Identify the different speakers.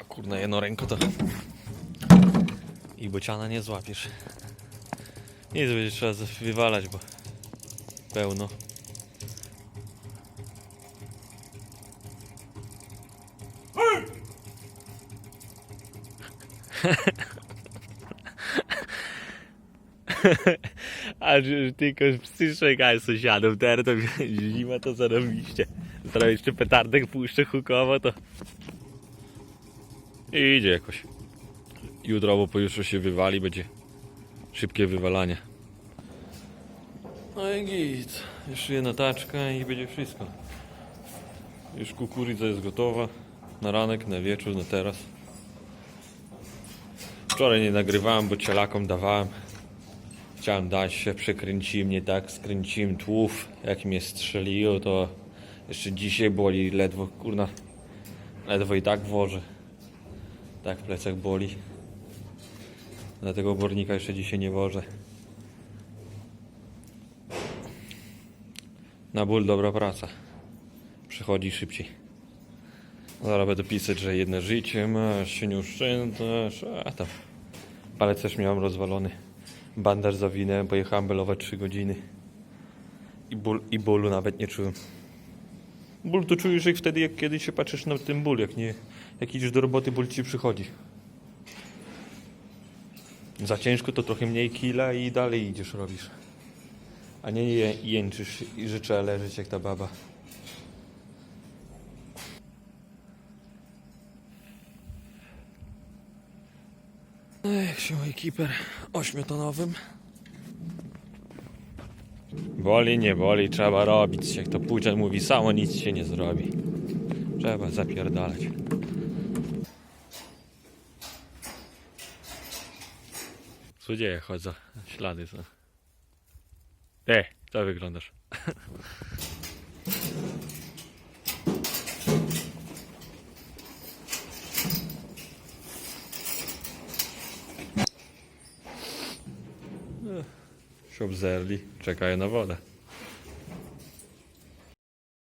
Speaker 1: O kurna, jedno ręko to... I bociana nie złapiesz. Nic będzie trzeba wywalać, bo pełno. A tylko psy szykają sąsiadów, teraz to zima to zarobiście. Teraz jeszcze petardek puszczę hukowo, to idzie jakoś. Jutro albo pojutrze się wywali, będzie szybkie wywalanie. No i git. Jeszcze jedna taczka i będzie wszystko. Już kukurydza jest gotowa. Na ranek, na wieczór, na teraz. Wczoraj nie nagrywałem, bo cielakom dawałem. Chciałem dać się, przekręciłem nie tak, skręciłem tłów, jak mnie strzeliło, to jeszcze dzisiaj boli, ledwo, kurna, ledwo i tak włożę. Tak w plecach boli. Dlatego obornika jeszcze dzisiaj nie wożę. Na ból dobra praca. Przychodzi szybciej. Zaraz będę pisać, że jedno życie masz, się nie uszczędzasz, a tam. Palec też miałem rozwalony. Bandaż zawinęłem, pojechałem belować 3 godziny. I, ból, I bólu nawet nie czułem. Ból to czujesz jak wtedy, jak kiedy się patrzysz na ten ból, jak nie, jak idziesz do roboty, ból ci przychodzi. Za ciężko to trochę mniej kila i dalej idziesz, robisz. A nie je, jęczysz i trzeba leżeć jak ta baba. No jak się ekiper ośmiotonowym. Boli, nie boli, trzeba robić. Jak to Pudzian mówi, samo nic się nie zrobi. Trzeba zapierdalać. Co dzieje? Chodzę. Ślady są. E, co wyglądasz? się obzerli, czekają na wodę.